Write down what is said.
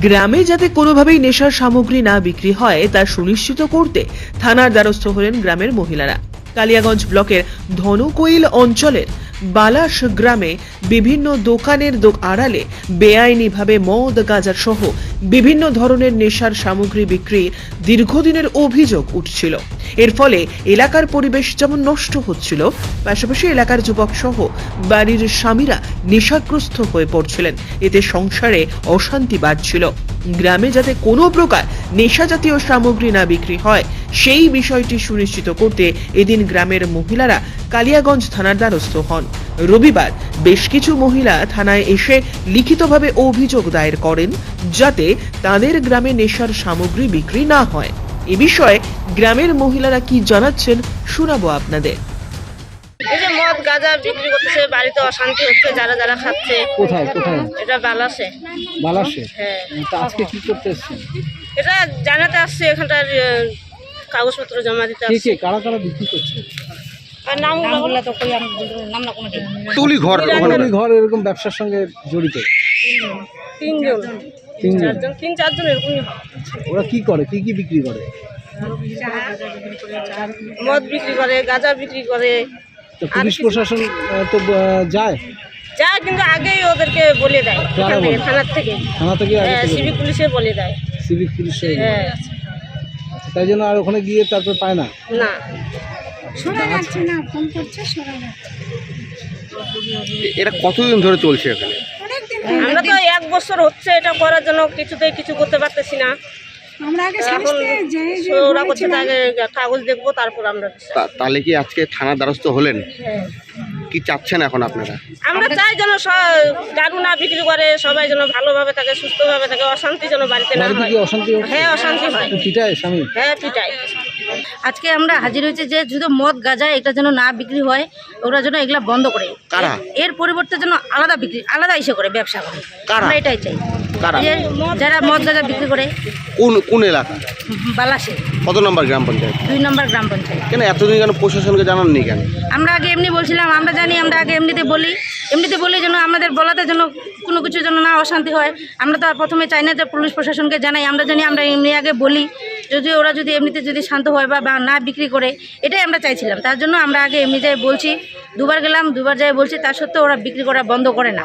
গ্রামে যাতে কোনোভাবেই নেশার সামগ্রী না বিক্রি হয়, তা সুনিশ্চিত করতে থানার দ্বারস্থ হলেন গ্রামের মহিলারা। কালিয়াগঞ্জ ব্লকের ধনুকৈল অঞ্চলের বালাস গ্রামে বিভিন্ন দোকানের আড়ালে বেআইনিভাবে মদ গাঁজা সহ বিভিন্ন ধরনের নেশার সামগ্রী বিক্রি দীর্ঘদিনের অভিযোগ উঠছিল। এর ফলে এলাকার পরিবেশ যেমন নষ্ট হচ্ছিল, পাশাপাশি এলাকার যুবক সহ বাড়ির স্বামীরা নেশাগ্রস্ত হয়ে পড়ছিলেন। এতে সংসারে অশান্তি বাড়ছিল। গ্রামে যাতে কোনো প্রকার নেশা জাতীয় সামগ্রী না বিক্রি হয়, সেই বিষয়টি সুনিশ্চিত করতে এদিন গ্রামের মহিলারা কালিয়াগঞ্জ থানার দ্বারস্থ হন। রবিবার বেশ কিছু মহিলা থানায় এসে লিখিতভাবে অভিযোগ দায়ের করেন যাতে তাদের গ্রামে নেশার সামগ্রী বিক্রি না হয়। এ বিষয়ে গ্রামের মহিলারা কি জানাচ্ছেন, শোনাবো আপনাদের। মদ গাঁজা বিক্রি করতেছে বাড়িতে অশান্তি হচ্ছে যারা যারা খাচ্ছে। কোথায় কোথায়? এটা বালাসে। বালাসে? হ্যাঁ। তা আজকে কি করতে এসছেন এটা জানাতে আসছে এখানটার কাগজপত্র জমা দিতে আসছে কে কারা কারা বিক্রি করছে? আর নামগুলো তুলি ঘর ওখানে। ঘর এরকম ব্যবসার সঙ্গে জড়িত? তিনজন। তিনজন। চারজন তিন চারজন এরকমই হবে। ওরা কি করে? কি কি বিক্রি করে? মদ বিক্রি করে গাঁজা বিক্রি করে তো পুলিশ প্রশাসন তো যায়? যা কিন্তু আগেই ওদেরকে বলে দেয়। থানার থেকে। থানা থেকে আগে হ্যাঁ, সিভিক পুলিশে বলে দেয়। সিভিক পুলিশে হ্যাঁ। তাই জন্য আর ওখানে গিয়ে তারপর পায় না? না। এটা কতদিন ধরে চলছে এখানে? আমরা তো এক বছর হচ্ছে এটা করার জন্য কিছুতেই কিছু করতে পারতেছি না। আমরা আগে এখন ওরা করছে আগে কাগজ দেখব তারপর আমরা তাহলে কি আজকে থানার দ্বারস্থ হলেন? হ্যাঁ। কি চাচ্ছেন এখন আপনারা? আমরা চাই যেন দারু না বিক্রি করে সবাই যেন ভালোভাবে থাকে সুস্থভাবে থাকে অশান্তি যেন বাড়িতে না হয়। হ্যাঁ অশান্তি হয়। পিটায় স্বামী। হ্যাঁ পিটাই আজকে আমরা হাজির হয়েছি যে শুধু মদ গাঁজা এটা যেন না বিক্রি হয় ওরা যেন এগুলা বন্ধ করে? এর পরিবর্তে যেন আলাদা বিক্রি আলাদা ইসে করে ব্যবসা করে। কারা? আমরা এটাই চাই। কারা? যারা মদ গাঁজা বিক্রি করে। কোন কোন এলাকা? বালাসে। কত নম্বর গ্রাম পঞ্চায়েত? দুই নম্বর গ্রাম পঞ্চায়েত। কেন এতদিন কেন প্রশাসনকে জানাননি কেন? আমরা আগে এমনি বলছিলাম আমরা জানি আমরা আগে এমনিতে বলি। এমনিতে বলি যেন আমাদের বলাতে যেন কোনো কিছু যেন না অশান্তি হয়। আমরা তো আর প্রথমে চাই না যে পুলিশ প্রশাসনকে জানাই আমরা জানি আমরা এমনি আগে বলি। যদি ওরা যদি এমনিতে যদি শান্ত হয় বা বা না বিক্রি করে এটাই আমরা চাইছিলাম। তার জন্য আমরা আগে এমনি যাই বলছি দুবার গেলাম দুবার যাই বলছি তার সত্ত্বেও ওরা বিক্রি করা বন্ধ করে না।